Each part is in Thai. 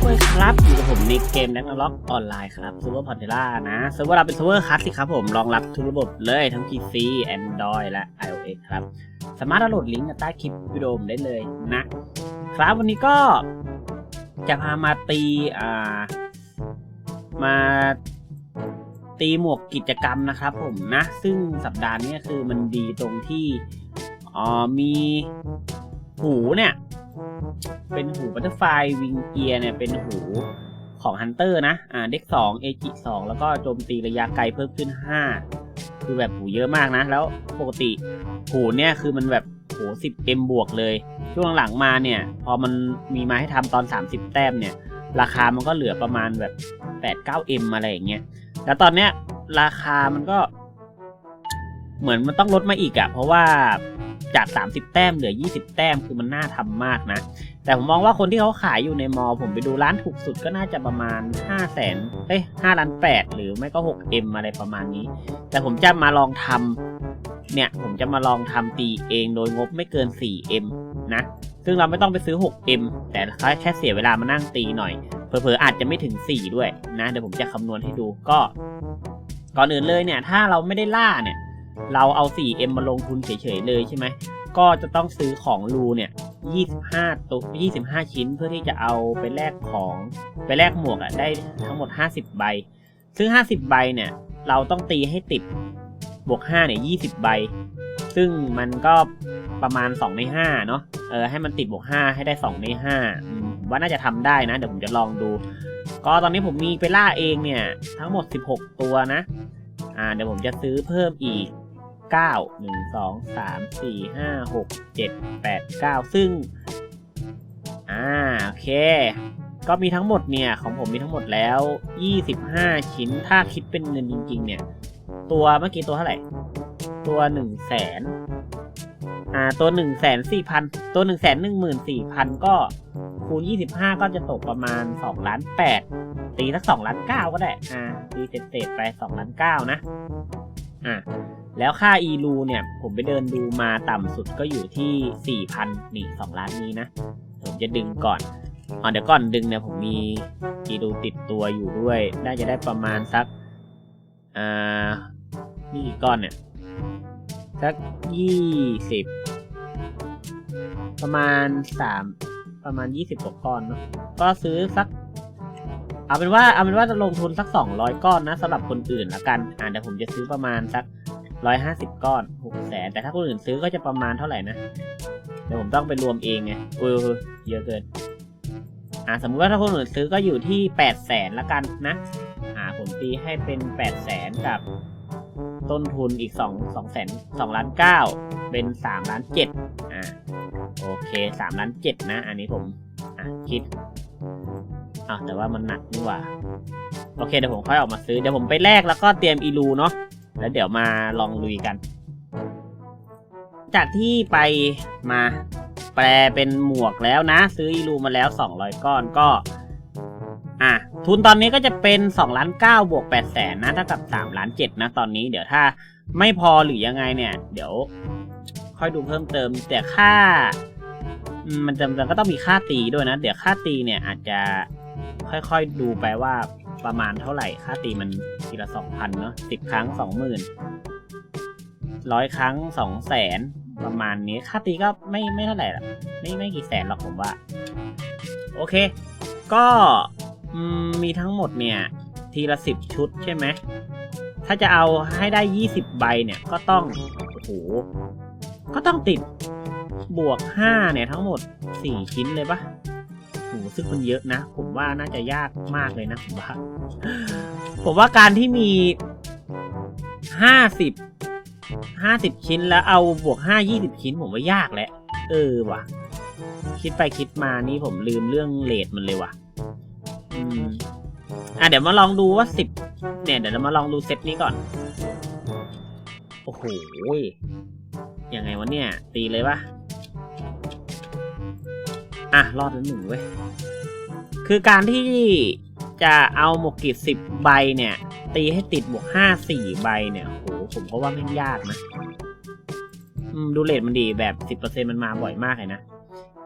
เว้ยครับอยู่กับผมในเกมแน็กล็อกออนไลน์ครับซูเปอร์พอร์เทล่านะเซิร์ฟเวอร์เราเป็นเซิร์ฟเวอร์คลาสสิกครับผมรองรับทุกระบบเลยทั้ง PC Android และ iOS ครับ สามารถดาวโหลดลิงก์ใต้คลิปวิดีโอผมได้เลยนะครับวันนี้ก็จะพามาตีอ่ามาตีหมวกกิจกรรมนะครับผมนะ ซึ่งสัปดาห์นี้คือมันดีตรงที่อ๋อมี หูเนี่ย เป็นหูบัตเตอร์ไฟวิงเกียเนี่ยเป็นหูของฮันเตอร์นะ อ่า เด็กสองเอจิสองแล้วก็โจมตีระยะไกลเพิ่มขึ้น5คือแบบหูเยอะมากนะ แล้วปกติหูเนี่ยคือมันแบบโหสิบเอ็มบวกเลย ช่วงหลังมาเนี่ย พอมันมีมาให้ทำตอน 30 แต้มเนี่ย ราคามันก็เหลือประมาณแบบ 8-9M อะไรอย่างเงี้ย แล้วตอนเนี้ยราคามันก็ เหมือนมันต้องลดมาอีกอะเพราะว่า จาก 30 แต้มเหลือ 20 แต้มคือมันน่าทำมากนะ แต่ผมมองว่าคนที่เขาขายอยู่ในมอ ผมไปดูร้านถูกสุดก็น่าจะประมาณ 5 0 0แสนเอ้ย5ล้าน8หรือไม่ก็ 6M อะไรประมาณนี้ แต่ผมจะมาลองทำเนี่ยผมจะมาลองทำตีเองโดยงบไม่เกิน 4M นะ ซึ่งเราไม่ต้องไปซื้อ 6M แต่แค่เสียเวลามานั่งตีหน่อย เผลอๆอาจจะไม่ถึง 4 ด้วยนะ เดี๋ยวผมจะคำนวณให้ดูก็ ก่อนอื่นเลยเนี่ย ถ้าเราไม่ได้ล่าเนี่ย เราเอา 4M มาลงทุนเฉยๆเลยใช่ไหม ก็จะต้องซื้อของรูเนี่ย 25 ตัว 25 ชิ้นเพื่อที่จะเอาไปแลกของไปแลกหมวกอะได้ทั้งหมด 50 ใบ ซึ่ง 50 ใบเนี่ย เราต้องตีให้ติดบวก 5 เนี่ย 20 ใบ ซึ่งมันก็ประมาณ 2 ใน 5 เนาะเออให้มันติดบวก 5 ให้ได้ 2 ใน5ว่าน่าจะทำได้นะ เดี๋ยวผมจะลองดู ก็ตอนนี้ผมมีไปล่าเองเนี่ย ทั้งหมด 16 ตัวนะ อ่าเดี๋ยวผมจะซื้อเพิ่มอีก 9 1 2 3 4 5 6 7 8 9 ซึ่ง อ่า โอเค ก็มีทั้งหมดเนี่ย ของผมมีทั้งหมดแล้ว 25 ชิ้น ถ้าคิดเป็นเงินจริง ๆ เนี่ย ตัวเมื่อกี้ตัวเท่าไหร่ ตัว1 0 0 0 0แสนอ่า ตัว1 4 0 0 0 ตัว 1 1 4 0 0 0 ก็คูณ 25 ก็จะตกประมาณ2ล้าน8ตีสัก2ล้าน9ก็ได้ อ่าตีเศษๆไป2ล้าน9นะ อ่า แล้วค่าอีลูเนี่ย ผมไปเดินดูมาต่ำสุดก็อยู่ที่ 4,000นี่2ล้านนี้นะ ผมจะดึงก่อนอ๋อเดี๋ยวก่อนดึงเนี่ยผมมีอีลูติดตัวอยู่ด้วย น่าจะได้ประมาณสักอ่านี่ก้อนเนี่ย สักยี่สิบประมาณสามประมาณยี่สิบกว่าก้อนเนาะก็ซื้อสักเอาเป็นว่าเอาเป็นว่าจะลงทุนสักสองร้อยก้อนนะสำหรับคนอื่นละกัน อ่าเดี๋ยวผมจะซื้อประมาณสัก ร้อยห้าสิบก้อนหกแสนแต่ถ้าคนอื่นซื้อก็จะประมาณเท่าไหร่นะเดี๋ยวผมต้องไปรวมเองไงโอ้ยเยอะเกินอ่าสมมุติว่าถ้าคนอื่นซื้อก็อยู่ที่แปดแสนละกันนะอ่าผมตีให้เป็นแปดแสนกับ ต้นทุนอีกสองสองแสนสองล้านเก้าเป็นสามล้านเจ็ดอ่าโอเคสามล้านเจ็ดนะ อันนี้ผมอะคิดอ่าวแต่ว่ามันหนักนี่หว่า โอเคเดี๋ยวผมค่อยออกมาซื้อ เดี๋ยวผมไปแลกแล้วก็เตรียมอีลูเนาะ แล้วเดี๋ยวมาลองลุยกัน จากที่ไปมาแปลเป็นหมวกแล้วนะ ซื้ออีลูมาแล้ว 200 ก้อนก็ อะ ทุนตอนนี้ก็จะเป็น2ล้าน9บวก8แสนนะเท่ากับ3ล้าน7นะตอนนี้ เดี๋ยวถ้าไม่พอหรือยังไงเนี่ย เดี๋ยว ค่อยดูเพิ่มเติม แต่ค่ามมันจำเป็นก็ต้องมีค่าตีด้วยนะ เดี๋ยวค่าตีเนี่ยอาจจะค่อยๆดูไปว่า ประมาณเท่าไหร่ ค่าตีมันทีละสองพันเนาะสิบครั้งสองหมื่นร้อยครั้งสองแสนประมาณนี้ ค่าตีก็ไม่ไม่เท่าไหร่หรอกไม่ไม่กี่แสนหรอกผมว่า โอเค ก็มมีทั้งหมดเนี่ย ทีละสิบชุดใช่ไหม ถ้าจะเอาให้ได้ยี่สิบใบเนี่ยก็ต้อง โอ้โห ก็ต้องติดบวกห้าเนี่ยทั้งหมดสี่ชิ้นเลยปะ โหซึ่งมันเยอะนะ ผมว่าน่าจะยากมากเลยนะผมว่าผมว่าการที่มีห้าสิบห้าสิบชิ้นแล้วเอาบวกห้ายี่สิบชิ้น ผมว่ายากแหละ เออว่ะ คิดไปคิดมานี่ผมลืมเรื่องเลทมันเลยว่ะ อืมอะเดี๋ยวมาลองดูว่าสิบเนี่ยเดี๋ยวเรามาลองดูเซตนี้ก่อน โอ้โหยังไงวะเนี่ย ตีเลยปะ อะ รอดแล้วหนึ่งเว้ย คือการที่จะเอาหมวกกิดสิบใบเนี่ย ตีให้ติดบวกห้าสี่ใบเนี่ยโหผมก็ว่าไม่ยากนะดูเลทมันดีแบบสิบเปอร์เซ็นมันมาบ่อยมากเลยนะ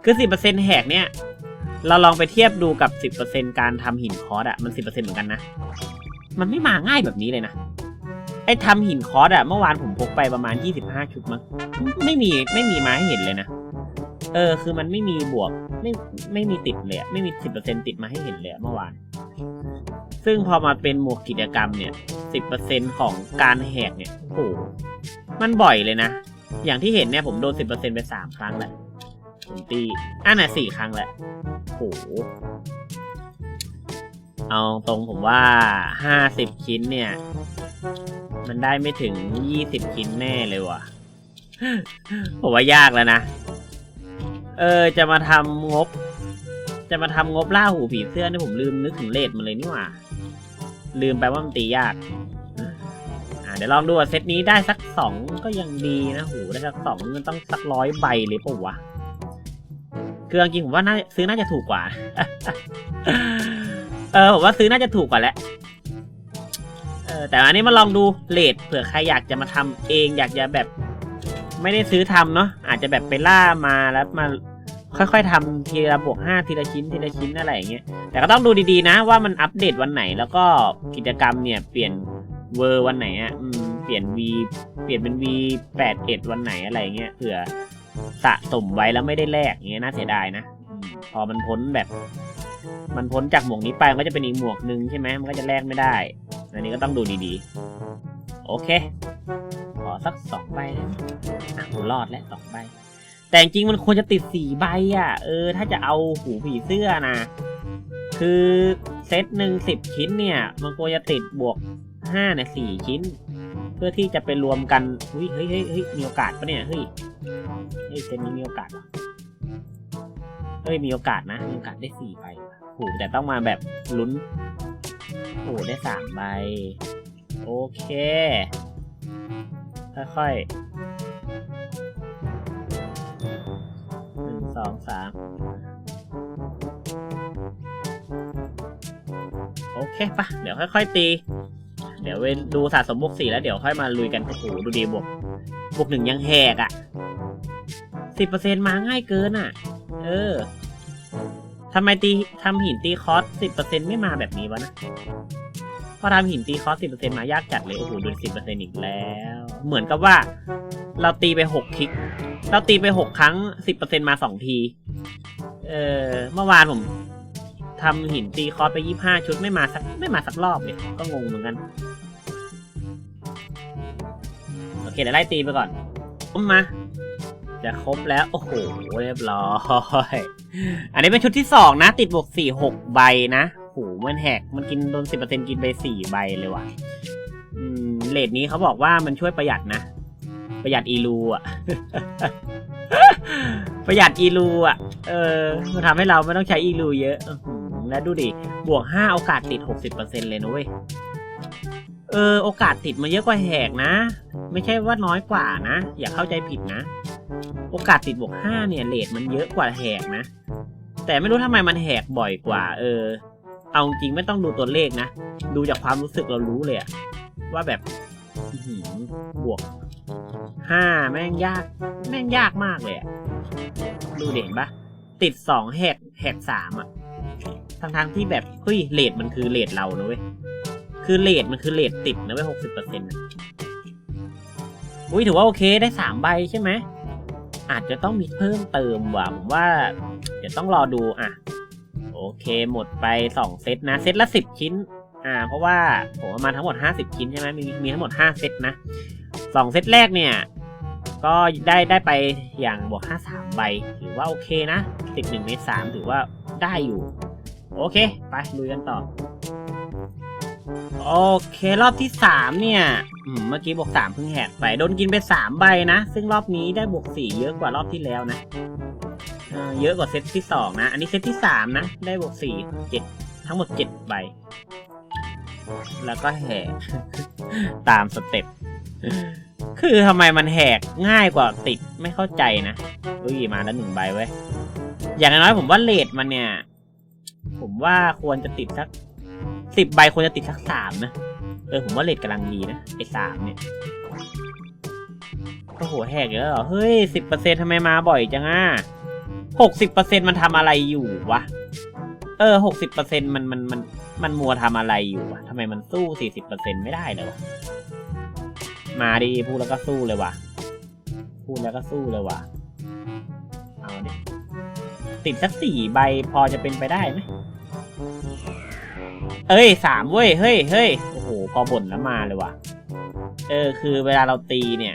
คือสิบเปอร์เซ็นแหกเนี่ย เราลองไปเทียบดูกับสิบเปอร์เซ็นการทำหินคอร์สอะมันสิบเปอร์เซ็นเหมือนกันนะ มันไม่มาง่ายแบบนี้เลยนะ ไอ้ทำหินคอร์สอะเมื่อวานผมพกไปประมาณยี่สิบห้าชุดมั้งไม่มีไม่มีมาให้เห็นเลยนะ เออ คือมันไม่มีบวก ไม่ ไม่มีติดเลยไม่มีสิบเปอร์เซ็นติดมาให้เห็นเลยเมื่อวาน ซึ่งพอมาเป็นหมวกกิจกรรมเนี่ยสิบเปอร์เซ็นของการแหกเนี่ย โอ้โห มันบ่อยเลยนะ อย่างที่เห็นเนี่ยผมโดนสิบเปอร์เซ็นไปสามครั้งแล้วผมตีอะน่ะสี่ครั้งแล้วโอ้โห เอาตรงผมว่าห้าสิบชิ้นเนี่ย มันได้ไม่ถึงยี่สิบชิ้นแน่เลยว่ะผมว่ายากแล้วนะ เออ จะมาทำงบ จะมาทำงบล่าหูผีเสื้อนี่ผมลืมนึกถึงเลทมันเลยนี่หว่า ลืมไปว่ามันตียากอ่าเดี๋ยวลองดูว่าเซตนี้ได้สักสองก็ยังดีนะโหได้สักสองมันต้องสักร้อยใบเลยปะวะคือจริงผมว่าน่าซื้อน่าจะถูกกว่า เออผมว่าซื้อน่าจะถูกกว่าแหละเออแต่อันนี้มาลองดูเลทเผื่อใครอยากจะมาทำเองอยากจะแบบ ไม่ได้ซื้อทำเนาะอาจจะแบบไปล่ามาแล้วมาค่อยๆทำทีละบวกห้าทีละชิ้นทีละชิ้นอะไรอย่างเงี้ยแต่ก็ต้องดูดีๆนะว่ามันอัปเดตวันไหน แล้วก็กิจกรรมเนี่ยเปลี่ยนเวอร์วันไหนอะเปลี่ยน V เปลี่ยนเป็น V แปดเอ็ดวันไหนอะไรเงี้ยเผื่อสะสมไว้แล้วไม่ได้แลกเงี้ยน่าเสียดายนะพอมันพ้นแบบ มันพ้นจากหมวกนี้ไปมันก็จะเป็นอีกหมวกหนึ่งใช่ไหมมันก็จะแลกไม่ได้ อันนี้ก็ต้องดูดีๆ โอเค ขอสักสองใบได้ไหมอะกูรอดแล้วสองใบ แต่จริงมันควรจะติดสี่ใบอะ เออ ถ้าจะเอาหูผีเสื้อนะ คือเซตหนึ่งสิบชิ้นเนี่ย มันควรจะติดบวกห้าเนี่ยสี่ชิ้น เพื่อที่จะไปรวมกันเฮ้ยเฮ้ยเฮ้ยเฮ้ยมีโอกาสปะเนี่ยเฮ้ยเฮ้ยเซตนี้มีโอกาสเหรอเฮ้ยมีโอกาสนะมีโอกาสได้สี่ใบว่ะโหแต่ต้องมาแบบลุ้นโหได้สามใบ โอเค ค่อยๆหนึ่งสองสามโอเคปะเดี๋ยวค่อยๆตี เดี๋ยวไปดูสะสมบวกสี่แล้วเดี๋ยวค่อยมาลุยกันโอ้โหดูดีบวกบวกหนึ่งยังแหกอะ่ะสิบเปอร์เซ็นมาง่ายเกินอะ เออทำไมตีทำหินตีคอสสิบเปอร์เซ็นไม่มาแบบนี้วะนะ พอทำหินตีคอสสิบเปอร์เซ็นต์มายากจัดเลย โอ้โหดูสิบเปอร์เซ็นต์อีกแล้ว เหมือนกับว่า เราตีไปหกคลิก เราตีไปหกครั้งสิบเปอร์เซ็นต์มาสองที เออเมื่อวานผมทำหินตีคอสไปยี่ห้าชุดไม่มาสักไม่มาสักรอบเลยก็งงเหมือนกันโอเคเดี๋ยวไล่ตีไปก่อนอุ้มมาจะครบแล้ว โอ้โห เรียบร้อย อันนี้เป็นชุดที่สองนะ ติดบวกสี่หกใบนะ โหมันแหกมันกินโดนสิบเปอร์เซ็นกินไปสี่ใบเลยว่ะอืมเลทนี้เขาบอกว่ามันช่วยประหยัดนะ ประหยัดอีลูอะ ประหยัดอีลูอะ เออ มันทำให้เราไม่ต้องใช้อีลูเยอะอแล้วดูดิ บวกห้าโอกาสติดหกสิบเปอร์เซ็นเลยนะเว้ย เออ โอกาสติดมันเยอะกว่าแหกนะ ไม่ใช่ว่าน้อยกว่านะ อย่าเข้าใจผิดนะ โอกาสติดบวกห้าเนี่ยเลทมันเยอะกว่าแหกนะ แต่ไม่รู้ทำไมมันแหกบ่อยกว่า เออ เอาจริงไม่ต้องดูตัวเลขนะ ดูจากความรู้สึกเรารู้เลยอะว่าแบบบวกห้าแม่งยาก แม่งยากมากเลยอะดูเด่นปะติดสองแหกแหกสามอะทั้งทางที่แบบเฮ้ยเลทมันคือเลทเรานะเว้ยคือเลทมันคือเลทติดนะเว้ยหกสิบเปอร์เซ็นต์อุ้ยถือว่าโอเคได้สามใบใช่ไหมอาจจะต้องมีเพิ่มเติมว่ะผมว่าเดี๋ยวต้องรอดูอะ โอเคหมดไปสองเซตนะ เซตละสิบชิ้น อ่า เพราะว่าผมมาทั้งหมดห้าสิบชิ้นใช่ไหมมีมีทั้งหมดห้าเซตนะสองเซตแรกเนี่ย ก็ได้ได้ไปอย่างบวกห้าสามใบ ถือว่าโอเคนะติดหนึ่งในสามถือว่าได้อยู่ โอเค ไปลุยกันต่อ โอเค รอบที่สามเนี่ยเมื่อกี้บวกสามเพิ่งแหกไป โดนกินไปสามใบนะ ซึ่งรอบนี้ได้บวกสี่เยอะกว่ารอบที่แล้วนะ เยอะกว่าเซตที่สองนะ อันนี้เซตที่สามนะ ได้บวกสี่เจ็ดทั้งหมดเจ็ดใบ แล้วก็แหก ตามสเต็ป คือทำไมมันแหกง่ายกว่าติดไม่เข้าใจนะอุ้ยมาแล้วหนึ่งใบไว้ย อย่างน้อยผมว่าเลทมันเนี่ย ผมว่าควรจะติดสักสิบใบควรจะติดสักสามนะ เออผมว่าเลทกำลังดีนะไอ้สามเนี่ยโอ้โหแหกเยอะเหรอ เฮ้ยสิบเปอร์เซ็นต์ทำไมมาบ่อยจังอะ หกสิบเปอร์เซ็นมันทำอะไรอยู่วะ เออหกสิบเปอร์เซ็นมันมันมันมันมัวทำอะไรอยู่วะทำไมมันสู้สี่สิบเปอร์เซ็นไม่ได้เลยวะ มาดิพูดแล้วก็สู้เลยวะพูดแล้วก็สู้เลยวะเอาดิติดสักสี่ใบพอจะเป็นไปได้ไหมเอ้ยสามเว้ยเฮ้ยเฮ้ยโอ้โหพอบ่นแล้วมาเลยวะเออ คือเวลาเราตีเนี่ย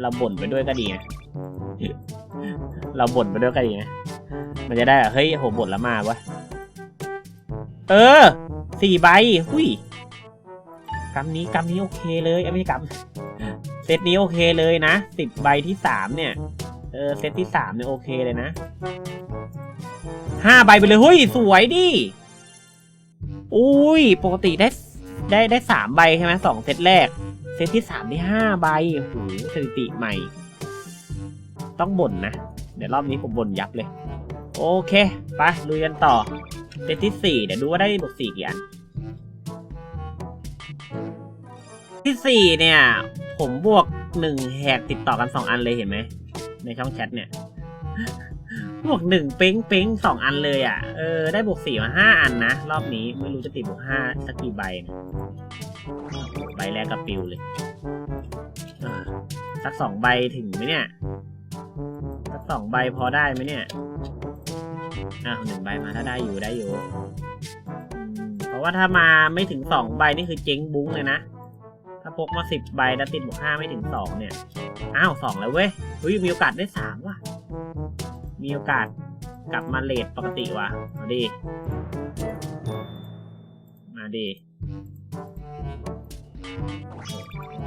เราบ่นไปด้วยก็ดีนะ เราบ่นไปด้วยก็ดีนะมันจะได้แบบเฮ้ยโหบ่นแล้วมาวะเออสี่ใบหุยกำนี้กำนี้โอเคเลยเอ้ยไม่ใช่กำเซตนี้โอเคเลยนะสิบใบที่สามเนี่ยเออเซตที่สามเนี่ยโอเคเลยนะห้าใบไปเลยเฮ้ยสวยดิอุ้ยปกติได้ได้ได้สามใบใช่ไหมสองเซตแรก เซตที่สามได้ห้าใบโอ้โหสถิติใหม่ ต้องบ่นนะ เดี๋ยวรอบนี้ผมบ่นยับเลย โอเค ไปลุยกันต่อเซตที่สี่เดี๋ยวดูว่าได้บวกสี่กี่อันที่สี่เนี่ย ผมบวกหนึ่งแหกติดต่อกันสองอันเลยเห็นไหม ในช่องแชทเนี่ย บวกหนึ่งเป้งเป้งสองอันเลยอะ เออ ได้บวกสี่มาห้าอันนะ รอบนี้ไม่รู้จะติดบวกห้าสักกี่ใบ ใบแรกกับปิวเลยสักสองใบถึงไหมเนี่ย สองใบพอได้ไหมเนี่ยอ้าวหนึ่งใบมาถ้าได้อยู่ได้อยู่ เพราะว่าถ้ามาไม่ถึงสองใบนี่คือเจ๊งบุ้งเลยนะ ถ้าพกมาสิบใบแล้วติดบวกห้าไม่ถึงสองเนี่ย อ้าวสองแล้วเว้ยเฮ้ยมีโอกาสได้สามว่ะ มีโอกาสกลับมาเลทปกติว่ะ มาดิมาดิ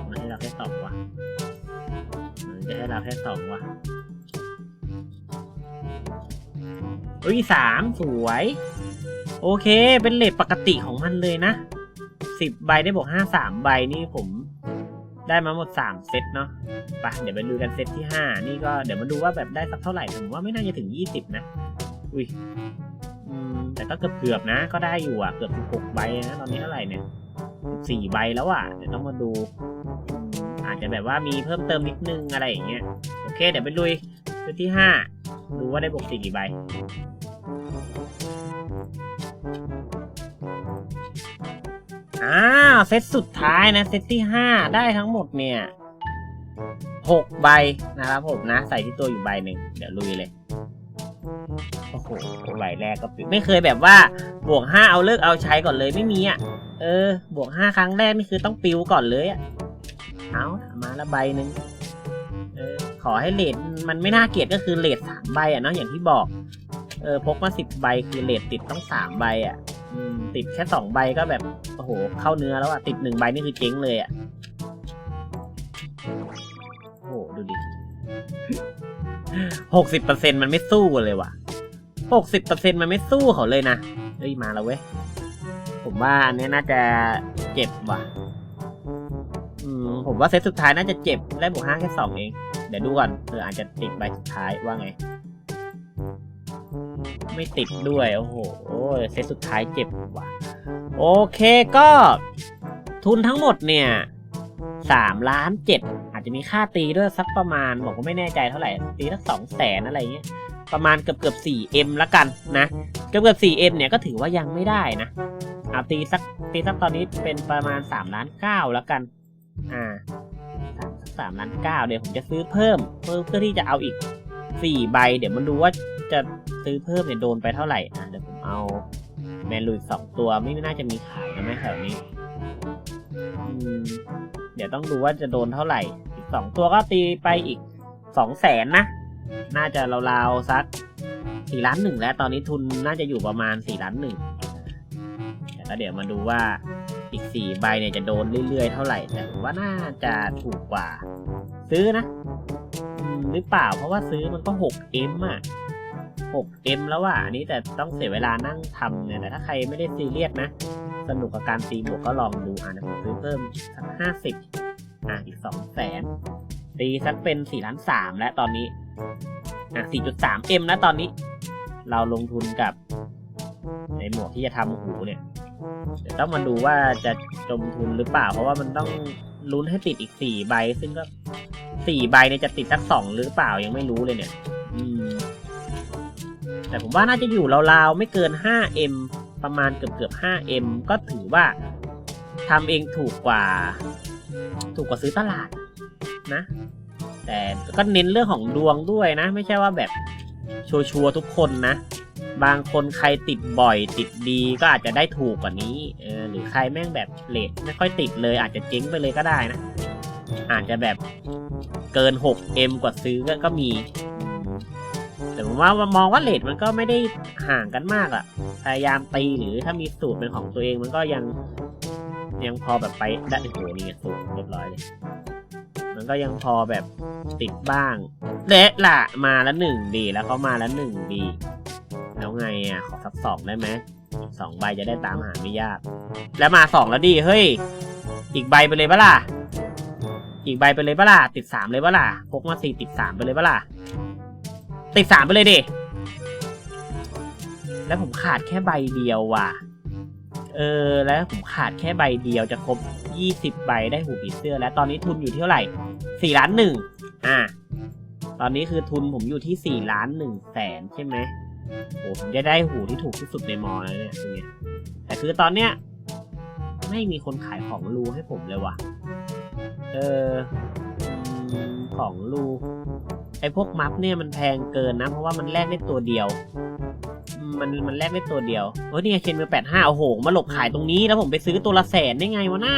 มาให้เราแค่สองว่ะมันจะให้เราแค่สองว่ะ ฮ้ยสามสวย โอเค เป็นเลทปกติของมันเลยนะสิบใบได้บอกห้าสามใบนี่ผมได้มาหมดสามเซตเนาะไปเดี๋ยวไปดูกันเซตที่ห้านี่ก็เดี๋ยวมาดูว่าแบบได้สักเท่าไหร่ผมว่าไม่น่าจะถึงยี่สิบนะ อุ้ยแต่ก็เกือบเกือบๆนะ ก็ได้อยู่อะ เกือบหกใบนะ ตอนนี้เท่าไหร่เนี่ยสี่ใบแล้วอะ เดี๋ยวต้องมาดูอืมอาจจะแบบว่ามีเพิ่มเติมนิดนึงอะไรอย่างเงี้ย โอเค เดี๋ยวไปลุยเซตที่ห้าดูว่าได้บวกสี่กี่ใบ อ้าวเซตสุดท้ายนะ เซตที่ห้าได้ทั้งหมดเนี่ยหกใบนะครับผมนะ ใส่ที่ตัวอยู่ใบหนึ่งเดี๋ยวลุยเลยโอ้โหใบแรกก็ปิดไม่เคยแบบว่าบวกห้าเอาเลิกเอาใช้ก่อนเลยไม่มีอะ เออ บวกห้าครั้งแรกนี่คือต้องปิวก่อนเลยอะเอามาละใบหนึ่งเออขอให้เลทมันไม่น่าเกลียดก็คือเลทสามใบอะเนาะอย่างที่บอก เออพกมาสิบใบคือเลทติดต้องสามใบอะอืมติดแค่สองใบก็แบบโอ้โหเข้าเนื้อแล้วอะติดหนึ่งใบนี่คือเจ๊งเลยอะโอ้โหดูดิหกสิบเปอร์เซ็นมันไม่สู้กันเลยว่ะหกสิบเปอร์เซ็นมันไม่สู้เขาเลยนะเฮ้ยมาแล้วเว้ยผมว่าอันเนี้ยน่าจะเจ็บว่ะอืมผมว่าเซตสุดท้ายน่าจะเจ็บได้บวกห้าแค่สองเอง เดี๋ยวดูก่อนเอออาจจะติดใบสุดท้ายว่าไง ไม่ติดด้วย โอ้โหเซตสุดท้ายเจ็บว่ะ โอเคก็ ทุนทั้งหมดเนี่ยสามล้านเจ็ดอาจจะมีค่าตีด้วยสักประมาณบอกว่าไม่แน่ใจเท่าไหร่ ตีสักสองแสนอะไรเงี้ยประมาณเกือบเกือบสี่เอ็มละกันนะ เกือบเกือบสี่เอ็มเนี่ยก็ถือว่ายังไม่ได้นะเอาตีสักตีสักตอนนี้เป็นประมาณสามล้านเก้าละกัน อ่าสามล้านเก้าเดี๋ยวผมจะซื้อเพิ่มเพื่อเพื่อที่จะเอาอีกสี่ใบ เดี๋ยวมันดูว่า จะซื้อเพิ่มเนี่ยโดนไปเท่าไหร่อะเดี๋ยวผมเอาแมนลูสองตัวไม่น่าจะมีขายนะแม่แถวนี้เดี๋ยวต้องดูว่าจะโดนเท่าไหร่อีกสองตัวก็ตีไปอีกสองแสนนะ น่าจะราวๆสักสี่ล้านหนึ่งแล้วตอนนี้ทุนน่าจะอยู่ประมาณสี่ล้านหนึ่งแต่ก็เดี๋ยวมาดูว่าอีกสี่ใบเนี่ยจะโดนเรื่อยๆ เท่าไหร่แต่ผมว่าน่าจะถูกกว่า ซื้อนะอืมหรือเปล่าเพราะว่าซื้อมันก็หกเอ็มอะ 6M แล้วว่ะอันนี้แต่ต้องเสียเวลานั่งทำเนี่ยแต่ถ้าใครไม่ได้ซีเรียสนะ สนุกกับการตีบวกก็ลองดูอะเดี๋ยวผมซื้อเพิ่มสักห้าสิบอะอีกสองแสนตีสักเป็นสี่ล้านสามแล้วตอนนี้ อะสี่จุดสามเอ็มแล้วตอนนี้ เราลงทุนกับ ในหมวกที่จะทำหูเนี่ยเดี๋ยวต้องมาดูว่าจะจมทุนหรือเปล่า เพราะว่ามันต้องลุ้นให้ติดอีกสี่ใบ ซึ่งก็สี่ใบเนี่ยจะติดสักสองหรือเปล่ายังไม่รู้เลยเนี่ย อืม แต่ผมว่าน่าจะอยู่ราวๆไม่เกิน 5M ประมาณเกือบเกือบๆ 5M ก็ถือว่าทำเองถูกกว่า ถูกกว่าซื้อตลาดนะ แต่ก็เน้นเรื่องของดวงด้วยนะ ไม่ใช่ว่าแบบชัวร์ๆทุกคนนะ บางคนใครติดบ่อยติดดีก็อาจจะได้ถูกกว่านี้เออหรือใครแม่งแบบเลทไม่ค่อยติดเลย อาจจะเจ๊งไปเลยก็ได้นะ อาจจะแบบเกิน 6M กว่าซื้อก็มี ว่ามองว่าเลทมันก็ไม่ได้ห่างกันมากอะพยายามตีหรือถ้ามีสูตรเป็นของตัวเองมันก็ยัง ยังพอแบบไปได้โอ้โหนี่ไงสูตรเรียบร้อยเลย มันก็ยังพอแบบติดบ้างเละละมาแล้วหนึ่งดีแล้วเขามาแล้วหนึ่งดีแล้วไงอะขอสักสองได้ไหมสองใบจะได้ตามหาไม่ยาก แล้วมาสองแล้วดิเฮ้ย อีกใบไปเลยปะล่ะอีกใบไปเลยปะล่ะติดสามเลยปะล่ะพกมาสี่ติดสามไปเลยปะล่ะ ติดสามไปเลยดิ แล้วผมขาดแค่ใบเดียวว่ะ เออ แล้วผมขาดแค่ใบเดียวจะครบยี่สิบใบได้หูผีเสื้อ แล้วตอนนี้ทุนอยู่เท่าไหร่สี่ล้านหนึ่งอ่าตอนนี้คือทุนผมอยู่ที่สี่ล้านหนึ่งแสนใช่ไหมโอ้ผมจะได้หูที่ถูกที่สุดในมอแล้วเนี่ยคือไงแต่คือตอนเนี้ยไม่มีคนขายของรูให้ผมเลยว่ะ เออ ของรู ไอพวกมัฟเนี่ยมันแพงเกินนะ เพราะว่ามันแลกได้ตัวเดียวอืมมันมันแลกได้ตัวเดียวเฮ้ยนี่ไงเชนมือแปดห้าโอ้โห มาหลบขายตรงนี้แล้วผมไปซื้อตัวละแสนได้ไงวะน่า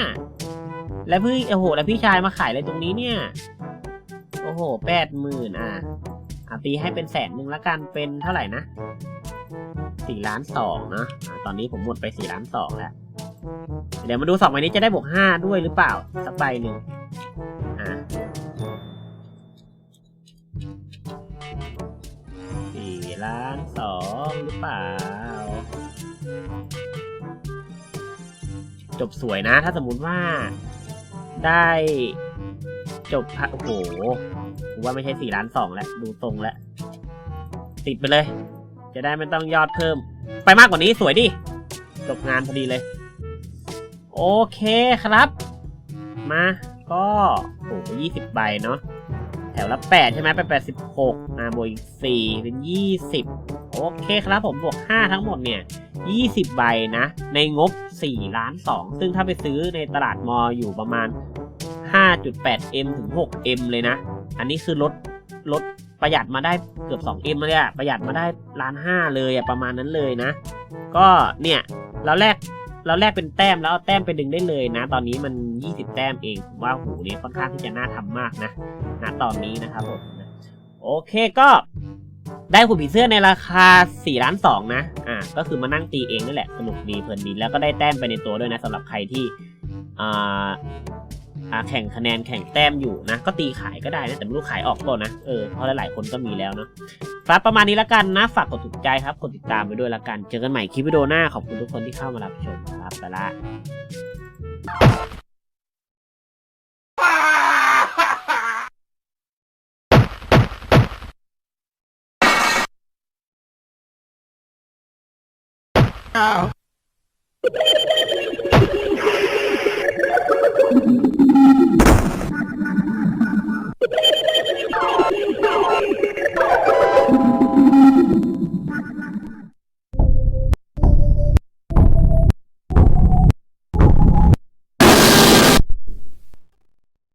แล้วพี่โอ้โห แล้วพี่ชายมาขายอะไรตรงนี้เนี่ย โอ้โหแปดหมื่นอะอะตีให้เป็นแสนหนึ่งละกันเป็นเท่าไหร่นะสี่ล้านสองนะอะตอนนี้ผมหมดไปสี่ล้านสองแล้ว เดี๋ยวมาดูสองใบนี้จะได้บวกห้าด้วยหรือเปล่าสักใบหนึ่งานสองหรือเปล่า จบสวยนะ ถ้าสมมุติว่า ได้จบพะโอ้โหว่าไม่ใช่สี่ล้านสองแล้ว ดูตรงแล้ว ติดไปเลย จะได้ไม่ต้องยอดเพิ่ม ไปมากกว่านี้สวยดิ จบงานพอดีเลย โอเคครับ มา ก็โอ้ยี่สิบใบเนาะ แถวละแปดใช่ไหมไปแปดสิบหกอ่าบวกอีกสี่เป็นยี่สิบโอเคครับผมบวกห้าทั้งหมดเนี่ยยี่สิบใบนะ ในงบสี่ล้านสองซึ่งถ้าไปซื้อในตลาดมออยู่ประมาณ 5.8M ถึง 6M เลยนะ อันนี้คือลดลดประหยัดมาได้เกือบ 2M เลยอะประหยัดมาได้ล้านห้าเลยอะประมาณนั้นเลยนะ ก็เนี่ย เราแลก เราแลกเป็นแต้มแล้วเอาแต้มไปดึงได้เลยนะ ตอนนี้มัน 20 แต้มเองผมว่าหูนี้ค่อนข้างที่จะน่าทำมากนะณตอนนี้นะครับผมนะโอเคก็ได้หุ่นผีเสื้อในราคา4ล้าน2นะ อ่า ก็คือมานั่งตีเองนั่นแหละ สนุกดีเพลินดีแล้วก็ได้แต้มไปในตัวด้วยนะสำหรับใครที่อ่าอ่า แข่งคะแนนแข่งแต้มอยู่นะ ก็ตีขายก็ได้นะแต่ไม่รู้ขายออกเปล่านะเออเพราะหลายๆคนก็มีแล้วเนาะครับประมาณนี้ละกันนะฝากกดถูกใจครับกดติดตามไปด้วยละกัน เจอกันใหม่คลิปวิดีโอหน้าขอบคุณทุกคนที่เข้ามารับชมครับไปละ Oh.